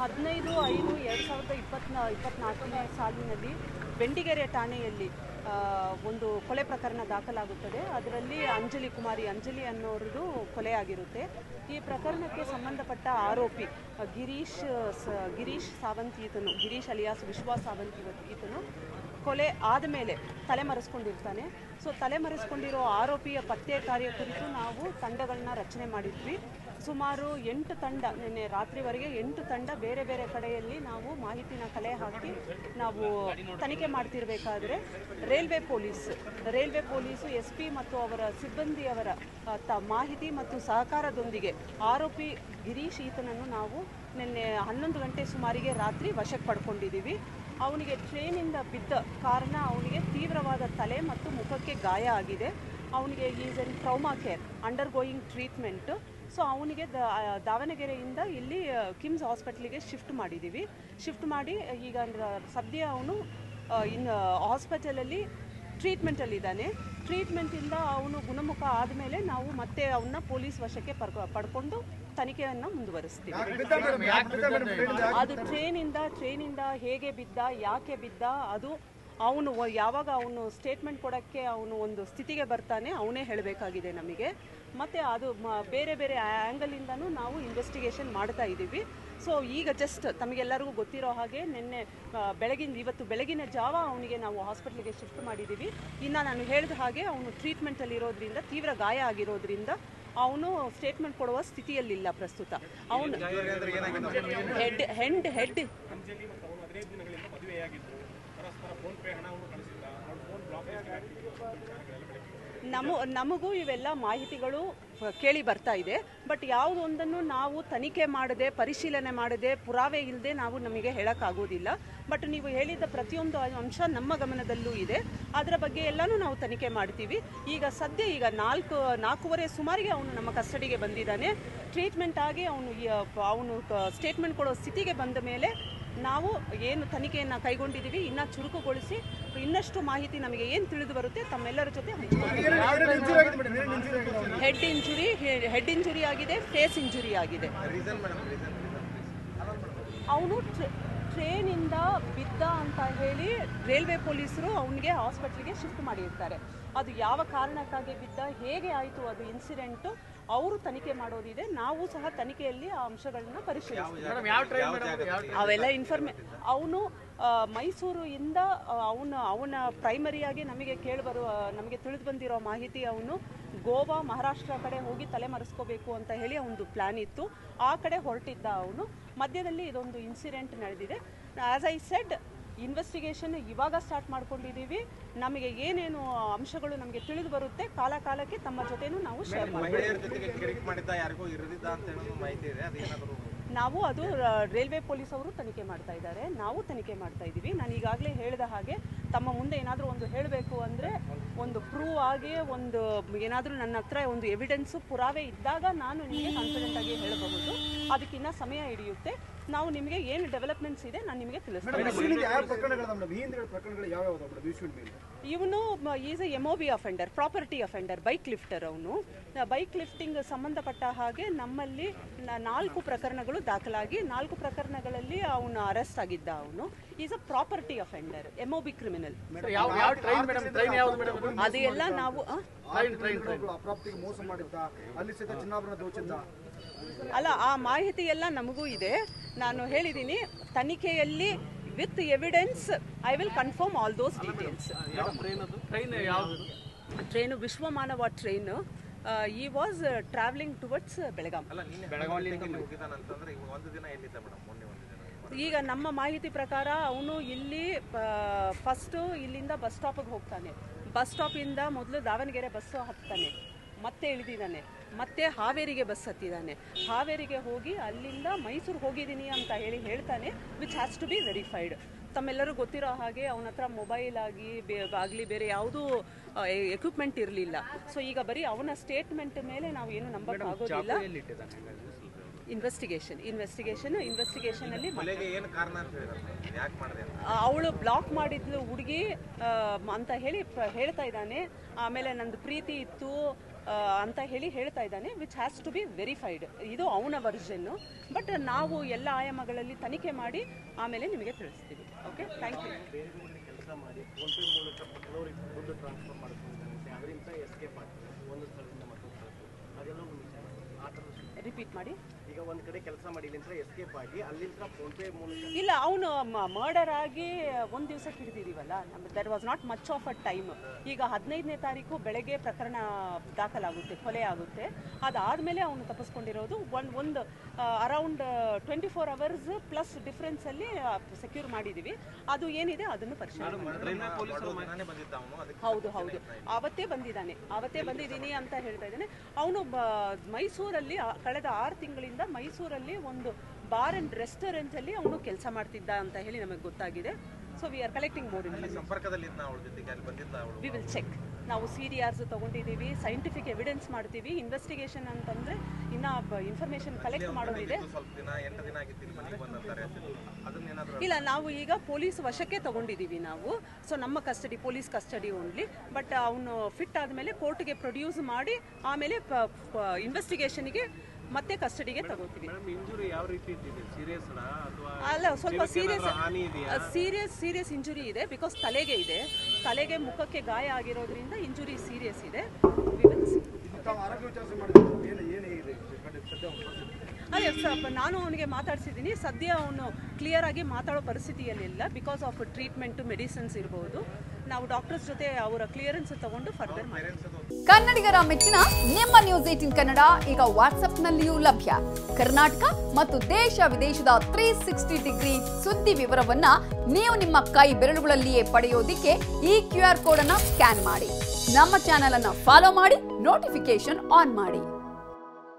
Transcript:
ಹದಿನೈದು, ಐದು, ಎರಡು ಸಾವಿರದ ಇಪ್ಪತ್ನ, ಇಪ್ಪತ್ನಾಲ್ಕನೇ ಸಾಲಿನಲ್ಲಿ ಬೆಂಡಿಗೆರೆ ಠಾಣೆಯಲ್ಲಿ ಒಂದು ಕೊಲೆ ಪ್ರಕರಣ ದಾಖಲಾಗುತ್ತದೆ. ಅದರಲ್ಲಿ ಅಂಜಲಿ ಕುಮಾರಿ, ಅಂಜಲಿ ಅನ್ನೋರದು ಕೊಲೆಯಾಗಿರುತ್ತೆ. ಈ ಪ್ರಕರಣಕ್ಕೆ ಸಂಬಂಧಪಟ್ಟ ಆರೋಪಿ, ಗಿರೀಶ್ ಗಿರೀಶ್ ಸಾವಂತ್ ಈತನು, ಗಿರೀಶ್ ಅಲಿಯಾಸ್ ವಿಶ್ವಾಸ್ ಸಾವಂತ್ ಈತನು ಕೊಲೆ ಆದ ಮೇಲೆ ತಲೆಮರೆಸ್ಕೊಂಡಿರ್ತಾನೆ. ಸೊ ತಲೆಮರೆಸ್ಕೊಂಡಿರೋ ಆರೋಪಿಯ ಪತ್ತೆ ಕಾರ್ಯ ಕುರಿತು ನಾವು ತಂಡಗಳನ್ನ ರಚನೆ ಮಾಡಿದ್ವಿ. ಸುಮಾರು ಎಂಟು ತಂಡ, ನಿನ್ನೆ ರಾತ್ರಿವರೆಗೆ ಎಂಟು ತಂಡ ಬೇರೆ ಬೇರೆ ಕಡೆಯಲ್ಲಿ ನಾವು ಮಾಹಿತಿನ ಕಲೆ ಹಾಕಿ ನಾವು ತನಿಖೆ ಮಾಡ್ತಿರ್ಬೇಕಾದ್ರೆ railway police, railway police, S P ಮತ್ತು ಅವರ ಸಿಬ್ಬಂದಿಯವರ ತ, ಮಾಹಿತಿ ಮತ್ತು ಸಹಕಾರದೊಂದಿಗೆ ಆರೋಪಿ ಗಿರೀಶ್ ಈತನನ್ನು ನಾವು ನಿನ್ನೆ ಹನ್ನೊಂದು ಗಂಟೆ ಸುಮಾರಿಗೆ ರಾತ್ರಿ ವಶಕ್ಕೆ ಪಡ್ಕೊಂಡಿದ್ದೀವಿ. ಅವನಿಗೆ ಟ್ರೈನಿಂದ ಬಿದ್ದ ಕಾರಣ ಅವನಿಗೆ ತೀವ್ರವಾದ ತಲೆ ಮತ್ತು ಮುಖಕ್ಕೆ ಗಾಯ ಆಗಿದೆ. ಅವನಿಗೆ is an trauma care undergoing treatment so ಅವನಿಗೆ ದಾವಣಗೆರೆಯಿಂದ ಇಲ್ಲಿ ಕಿಮ್ಸ್ ಹಾಸ್ಪಿಟ್ಲಿಗೆ ಶಿಫ್ಟ್ ಮಾಡಿದ್ದೀವಿ ಶಿಫ್ಟ್ ಮಾಡಿ ಈಗ ಸದ್ಯ ಅವನು ಇನ್ನು ಹಾಸ್ಪಿಟಲಲ್ಲಿ ಟ್ರೀಟ್ಮೆಂಟಲ್ಲಿದ್ದಾನೆ ಟ್ರೀಟ್ಮೆಂಟಿಂದ ಅವನು ಗುಣಮುಖ ಆದಮೇಲೆ ನಾವು ಮತ್ತೆ ಅವನ್ನ ಪೊಲೀಸ್ ವಶಕ್ಕೆ ಪಡ್ಕೊ ಪಡ್ಕೊಂಡು ತನಿಖೆಯನ್ನು ಮುಂದುವರಿಸ್ತೀವಿ. ಅದು ಟ್ರೈನಿಂದ ಟ್ರೈನಿಂದ ಹೇಗೆ ಬಿದ್ದ ಯಾಕೆ ಬಿದ್ದ ಅದು ಅವನು ಯಾವಾಗ ಅವನು ಸ್ಟೇಟ್ಮೆಂಟ್ ಕೊಡೋಕ್ಕೆ ಅವನು ಒಂದು ಸ್ಥಿತಿಗೆ ಬರ್ತಾನೆ ಅವನೇ ಹೇಳಬೇಕಾಗಿದೆ ನಮಗೆ. ಮತ್ತು ಅದು ಬೇರೆ ಬೇರೆ ಆ್ಯಂಗಲಿಂದನೂ ನಾವು ಇನ್ವೆಸ್ಟಿಗೇಷನ್ ಮಾಡ್ತಾ ಇದ್ದೀವಿ. ಸೊ ಈಗ ಜಸ್ಟ್ ತಮಗೆಲ್ಲರಿಗೂ ಗೊತ್ತಿರೋ ಹಾಗೆ ನಿನ್ನೆ ಬೆಳಗಿನ ಇವತ್ತು ಬೆಳಗಿನ ಜಾವ ಅವನಿಗೆ ನಾವು ಹಾಸ್ಪಿಟ್ಲಿಗೆ ಶಿಫ್ಟ್ ಮಾಡಿದ್ದೀವಿ ಇನ್ನು ನಾನು ಹೇಳಿದ ಹಾಗೆ ಅವನು ಟ್ರೀಟ್ಮೆಂಟಲ್ಲಿ ಇರೋದ್ರಿಂದ ತೀವ್ರ ಗಾಯ ಆಗಿರೋದ್ರಿಂದ ಅವನು ಸ್ಟೇಟ್ಮೆಂಟ್ ಕೊಡುವ ಸ್ಥಿತಿಯಲ್ಲಿಲ್ಲ ಪ್ರಸ್ತುತ. ಅವನು ಹೆಡ್ ಹೆಂಡ್ ಹೆಡ್ ಪರಸ್ಪರ ಫೋನ್ ಪೇ ಹಣವನ್ನು ಕಳಿಸಿದ್ದ ಫೋನ್ ಬ್ಲಾಕ್ ನಮ, ನಮಗೂ ಇವೆಲ್ಲ ಮಾಹಿತಿಗಳು ಕೇಳಿ ಬರ್ತಾ ಇದೆ. ಬಟ್ ಯಾವುದೊಂದನ್ನು ನಾವು ತನಿಖೆ ಮಾಡದೆ, ಪರಿಶೀಲನೆ ಮಾಡದೆ, ಪುರಾವೆ ಇಲ್ಲದೆ ನಾವು ನಮಗೆ ಹೇಳೋಕ್ಕಾಗೋದಿಲ್ಲ. ಬಟ್ ನೀವು ಹೇಳಿದ ಪ್ರತಿಯೊಂದು ಅಂಶ ನಮ್ಮ ಗಮನದಲ್ಲೂ ಇದೆ. ಅದರ ಬಗ್ಗೆ ಎಲ್ಲನೂ ನಾವು ತನಿಖೆ ಮಾಡ್ತೀವಿ. ಈಗ ಸದ್ಯ ಈಗ ನಾಲ್ಕು, ನಾಲ್ಕೂವರೆ ಸುಮಾರಿಗೆ ಅವನು ನಮ್ಮ ಕಸ್ಟಡಿಗೆ ಬಂದಿದ್ದಾನೆ. ಟ್ರೀಟ್ಮೆಂಟ್ ಆಗಿ ಅವನು ಅವನು ಸ್ಟೇಟ್ಮೆಂಟ್ ಕೊಡೋ ಸ್ಥಿತಿಗೆ ಬಂದ ಮೇಲೆ ನಾವು ಏನು ತನಿಖೆಯನ್ನು ಕೈಗೊಂಡಿದ್ದೀವಿ, ಇನ್ನೂ ಚುರುಕುಗೊಳಿಸಿ ಇನ್ನಷ್ಟು ಮಾಹಿತಿ ನಮಗೆ ಏನು ತಿಳಿದು ಬರುತ್ತೆ ತಮ್ಮೆಲ್ಲರ ಜೊತೆ ಹೆಡ್ ಇಂಜುರಿ ಹೆಡ್ ಇಂಜುರಿ ಆಗಿದೆ ಫೇಸ್ ಇಂಜುರಿ ಆಗಿದೆ. ಅವನು ಟ್ರೇನಿಂದ ಬಿದ್ದ ಅಂತ ಹೇಳಿ ರೈಲ್ವೆ ಪೊಲೀಸರು ಅವನಿಗೆ ಹಾಸ್ಪಿಟ್ಲಿಗೆ ಶಿಫ್ಟ್ ಮಾಡಿರ್ತಾರೆ. ಅದು ಯಾವ ಕಾರಣಕ್ಕಾಗಿ ಬಿದ್ದ, ಹೇಗೆ ಆಯಿತು ಅದು ಇನ್ಸಿಡೆಂಟು ಅವರು ತನಿಖೆ ಮಾಡೋದಿದೆ ನಾವು ಸಹ ತನಿಖೆಯಲ್ಲಿ ಆ ಅಂಶಗಳನ್ನ ಪರಿಶೀಲಿಸ್ತೀವಿ. ಅವೆಲ್ಲ ಇನ್ಫಾರ್ಮೇ ಅವನು ಮೈಸೂರು ಇಂದ ಅವನ ಅವನ ಪ್ರೈಮರಿಯಾಗಿ ನಮಗೆ ಕೇಳಿಬರುವ ನಮಗೆ ತಿಳಿದು ಬಂದಿರೋ ಮಾಹಿತಿ ಅವನು ಗೋವಾ ಮಹಾರಾಷ್ಟ್ರ ಕಡೆ ಹೋಗಿ ತಲೆಮರೆಸ್ಕೋಬೇಕು ಅಂತ ಹೇಳಿ ಒಂದು ಪ್ಲಾನ್ ಇತ್ತು. ಆ ಕಡೆ ಹೊರಟಿದ್ದ ಅವನು. ಮಧ್ಯದಲ್ಲಿ ಇದೊಂದು ಇನ್ಸಿಡೆಂಟ್ ನಡೆದಿದೆ. ಆಸ್ ಐ ಸೆಡ್ ಇನ್ವೆಸ್ಟಿಗೇಷನ್ ಇವಾಗ ಸ್ಟಾರ್ಟ್ ಮಾಡ್ಕೊಂಡಿದ್ದೀವಿ ನಮಗೆ ಏನೇನು ಅಂಶಗಳು ನಮಗೆ ತಿಳಿದು ಬರುತ್ತೆ ಕಾಲ ಕಾಲಕ್ಕೆ ತಮ್ಮ ಜೊತೆನೂ ನಾವು ಶೇರ್ ಮಾಡ್ತೀವಿ. ನಾವು ಅದು ರೈಲ್ವೆ ಪೊಲೀಸ್ ಅವರು ತನಿಖೆ ಮಾಡ್ತಾ ಇದ್ದಾರೆ. ನಾವು ತನಿಖೆ ಮಾಡ್ತಾ ಇದ್ದೀವಿ. ನಾನು ಈಗಾಗಲೇ ಹೇಳಿದ ಹಾಗೆ ತಮ್ಮ ಮುಂದೆ ಏನಾದರೂ ಒಂದು ಹೇಳಬೇಕು ಅಂದರೆ ಒಂದು ಪ್ರೂವ್ ಆಗಿ ಒಂದು ಏನಾದರೂ ನನ್ನ ಹತ್ರ ಒಂದು ಎವಿಡೆನ್ಸು ಪುರಾವೆ ಇದ್ದಾಗ ನಾನು ನಿಮಗೆ ಕಾನ್ಫಿಡೆಂಟ್ ಆಗಿ ಹೇಳಬಹುದು. ಅದಕ್ಕಿನ್ನ ಸಮಯ ಹಿಡಿಯುತ್ತೆ. ನಾವು ನಿಮಗೆ ಏನು ಡೆವಲಪ್ಮೆಂಟ್ಸ್ ಇದೆ ನಾನು ನಿಮಗೆ ತಿಳಿಸ್ತೀನಿ. ಇವನು is a M O B offender property offender bike lifter ಅವನು. ಬೈಕ್ ಲಿಫ್ಟಿಂಗ್ ಸಂಬಂಧಪಟ್ಟ ಹಾಗೆ ನಮ್ಮಲ್ಲಿ ನಾಲ್ಕು ಪ್ರಕರಣಗಳು ದಾಖಲಾಗಿ ನಾಲ್ಕು ಪ್ರಕರಣಗಳಲ್ಲಿ ಅವನು ಅರೆಸ್ಟ್ ಆಗಿದ್ದ ಅವನು. Is a property offender M O B criminal ಅದೆಲ್ಲ ನಾವು ಅಪ್ರಾಪ್ತಿಗೆ ಮೋಸ ಮಾಡಿದ್ದ ಅಲ್ಲಿ ಸಹಿತ ಚಿನ್ನಾಭರಣ ದೋಚಿದ್ದ. ಅಲ್ಲ ಆ ಮಾಹಿತಿ ಎಲ್ಲ ನಮಗೂ ಇದೆ. ನಾನು ಹೇಳಿದ್ದೀನಿ ತನಿಖೆಯಲ್ಲಿ with evidence I will confirm all those details. ಯಾವ ಟ್ರೈನ್ ಅದು? ಟ್ರೈನ್ ಯಾವ್ದು? Train Vishwamanava train he was travelling towards Belgaum ಅಲ್ಲ ನಿನ್ನೆ ಬೆಳಗಾವಿಯಿಂದ ಹೋಗಿದ್ದಾನಂತಂದ್ರೆ ಈಗ ನಮ್ಮ ಮಾಹಿತಿ ಪ್ರಕಾರ ಅವನು ಇಲ್ಲಿ ಫಸ್ಟು ಇಲ್ಲಿಂದ ಬಸ್ ಸ್ಟಾಪಿಗೆ ಹೋಗ್ತಾನೆ. ಬಸ್ ಸ್ಟಾಪಿಂದ ಮೊದಲು ದಾವಣಗೆರೆ ಬಸ್ಸು ಹತ್ತಾನೆ ಮತ್ತೆ ಇಳಿದಿದ್ದಾನೆ. ಮತ್ತೆ ಹಾವೇರಿಗೆ ಬಸ್ ಹತ್ತಿದ್ದಾನೆ. ಹಾವೇರಿಗೆ ಹೋಗಿ ಅಲ್ಲಿಂದ ಮೈಸೂರು ಹೋಗಿದ್ದೀನಿ ಅಂತ ಹೇಳಿ ಹೇಳ್ತಾನೆ which has to be verified ತಮ್ಮೆಲ್ಲರೂ ಗೊತ್ತಿರೋ ಹಾಗೆ ಅವನ ಹತ್ರ ಮೊಬೈಲ್ ಆಗಿ ಬೇ, ಆಗಲಿ ಬೇರೆ ಯಾವುದೂ ಎಕ್ವಿಪ್ಮೆಂಟ್ ಇರಲಿಲ್ಲ. ಸೊ ಈಗ ಬರೀ ಅವನ ಸ್ಟೇಟ್ಮೆಂಟ್ ಮೇಲೆ ನಾವು ಏನು ನಂಬಕ್ಕಾಗೋದಿಲ್ಲ. ಇನ್ವೆಸ್ಟಿಗೇಷನ್ ಇನ್ವೆಸ್ಟಿಗೇಷನ್ ಇನ್ವೆಸ್ಟಿಗೇಷನ್ ಅಲ್ಲಿ ಕೊಲೆಗೆ ಕಾರಣ ಅಂತ ಹೇಳಿದ್ರೆ ಯಾಕೆ ಮಾಡಿದೆ ಅಂತ? ಅವಳು ಬ್ಲಾಕ್ ಮಾಡಿದ್ಲು ಹುಡುಗಿ ಅಂತ ಹೇಳಿ ಹೇಳ್ತಾ ಇದ್ದಾನೆ. ಆಮೇಲೆ ನಂದು ಪ್ರೀತಿ ಇತ್ತು ಅಂತ ಹೇಳಿ ಹೇಳ್ತಾ ಇದ್ದಾನೆ which has to be verified ಇದು ಅವನ ವರ್ಜನ್ನು ಬಟ್ ನಾವು ಎಲ್ಲ ಆಯಾಮಗಳಲ್ಲಿ ತನಿಖೆ ಮಾಡಿ ಆಮೇಲೆ ನಿಮಗೆ ತಿಳಿಸ್ತೀವಿ. ಓಕೆ ಥ್ಯಾಂಕ್ ಯು ಕೆಲಸ ಮಾಡಿ ರಿಪೀಟ್ ಮಾಡಿ. ಈಗ ಒಂದು ಕಡೆ ಕೆಲಸ ಮಾಡಿ ಇಲ್ಲಿಂದ ಎಸ್ಕೇಪ್ ಆಗಿ ಅಲ್ಲಿಂದ ಫೋನ್ ಪೇ ಮೂಲಕ. ಇಲ್ಲ ಅವನು ಮರ್ಡರ್ ಆಗಿ ಒಂದು ದಿವಸ ಹಿಡಿದಿದ್ದೀವಲ್ಲ ನಮ್ಮ there was not much of a time ಈಗ ಹದಿನೈದನೇ ತಾರೀಕು ಬೆಳಗ್ಗೆ ಪ್ರಕರಣ ದಾಖಲಾಗುತ್ತೆ ಕೊಲೆ ಆಗುತ್ತೆ. ಅದಾದಮೇಲೆ ಅವನು ತಪ್ಪಿಸ್ಕೊಂಡಿರೋದು ಒಂದು ಒಂದು around twenty four hours plus ಡಿಫ್ರೆನ್ಸಲ್ಲಿ secure ಮಾಡಿದ್ದೀವಿ ಅದು ಏನಿದೆ ಅದನ್ನು ಪರಿಶೀಲನೆ ಹೌದು ಹೌದು. ಅವತ್ತೇ ಬಂದಿದ್ದಾನೆ. ಅವತ್ತೇ ಬಂದಿದ್ದೀನಿ ಅಂತ ಹೇಳ್ತಾ ಇದ್ದಾನೆ. ಅವನು ಮೈಸೂರಲ್ಲಿ ಕಳೆದ ಆರು ತಿಂಗಳಿಂದ ಮೈಸೂರಲ್ಲಿ ಒಂದು ಬಾರ್ ಅಂಡ್ ರೆಸ್ಟೋರೆಂಟ್ ಅಲ್ಲಿ ಅವನು ಕೆಲಸ ಮಾಡ್ತಿದ್ದ ಅಂತ ಹೇಳಿ ನಮಗೆ ಗೊತ್ತಾಗಿದೆ. So we are collecting more we will check ನಾವು ಸಿ ಡಿ ಆರ್ಸ್ ತಗೊಂಡಿದ್ದೀವಿ ಸೈಂಟಿಫಿಕ್ ಎವಿಡೆನ್ಸ್ ಮಾಡ್ತೀವಿ ಇನ್ವೆಸ್ಟಿಗೇಷನ್ ಅಂತಂದ್ರೆ ಇನ್ನ ಇನ್ಫಾರ್ಮೇಶನ್ ಕಲೆಕ್ಟ್ ಮಾಡೋದಿದೆ ಇಲ್ಲ ನಾವು ಈಗ ಪೊಲೀಸ್ ವಶಕ್ಕೆ ತಗೊಂಡಿದ್ದೀವಿ ನಾವು. ಸೊ ನಮ್ಮ custody police custody only but ಅವನು ಫಿಟ್ ಆದಮೇಲೆ ಕೋರ್ಟ್ಗೆ ಪ್ರೊಡ್ಯೂಸ್ ಮಾಡಿ ಆಮೇಲೆ ಇನ್ವೆಸ್ಟಿಗೇಷನ್ಗೆ ಮತ್ತೆ ಕಸ್ಟಡಿಗೆ ತಗೋತೀವಿ. ಇಂಜುರಿ ಯಾವ ರೀತಿ ಇದ್ದಿದೆ? ಸೀರಿಯಸ್ ಅಥವಾ ಅಲ್ಲ ಸ್ವಲ್ಪ ಸೀರಿಯಸ್ ಸೀರಿಯಸ್ ಸೀರಿಯಸ್ ಇಂಜುರಿ ಇದೆ ಬಿಕಾಸ್ ತಲೆಗೆ ಇದೆ. ತಲೆಗೆ ಮುಖಕ್ಕೆ ಗಾಯ ಆಗಿರೋದ್ರಿಂದ ಇಂಜುರಿ ಸೀರಿಯಸ್ ಇದೆ? ಅದೇ ಸ್ವಲ್ಪ ನಾನು ಅವನಿಗೆ ಮಾತಾಡ್ಸಿದ್ದೀನಿ. ಸದ್ಯ ಅವನು ಕ್ಲಿಯರ್ ಆಗಿ ಮಾತಾಡೋ ಪರಿಸ್ಥಿತಿಯಲ್ಲಿಲ್ಲ ಬಿಕಾಸ್ ಆಫ್ ಟ್ರೀಟ್ಮೆಂಟು ಮೆಡಿಸಿನ್ಸ್ ಇರ್ಬೋದು. ನಾವು ಡಾಕ್ಟರ್ಸ್ ಜೊತೆ ಅವರ ಕ್ಲಿಯರೆನ್ಸ್ ತಗೊಂಡು ಫರ್ದರ್ ಮಾಡಿ ಕನ್ನಡಿಗರ ಮೆಚ್ಚಿನ ನಿಮ್ಮ ನ್ಯೂಸ್ ಏಟಿನ್ ಕನ್ನಡ ಈಗ ವಾಟ್ಸ್ಆಪ್ನಲ್ಲಿಯೂ ಲಭ್ಯ. ಕರ್ನಾಟಕ ಮತ್ತು ದೇಶ ವಿದೇಶದ ತ್ರೀ ಸಿಕ್ಸ್ಟಿ ಡಿಗ್ರಿ ಸುದ್ದಿ ವಿವರವನ್ನ ನೀವು ನಿಮ್ಮ ಕೈ ಬೆರಳುಗಳಲ್ಲಿಯೇ ಪಡೆಯೋದಿಕ್ಕೆ ಈ ಕ್ಯೂ ಆರ್ ಕೋಡ್ ಅನ್ನ ಸ್ಕ್ಯಾನ್ ಮಾಡಿ. ನಮ್ಮ ಚಾನೆಲ್ ಅನ್ನ ಫಾಲೋ ಮಾಡಿ ನೋಟಿಫಿಕೇಶನ್ ಆನ್ ಮಾಡಿ.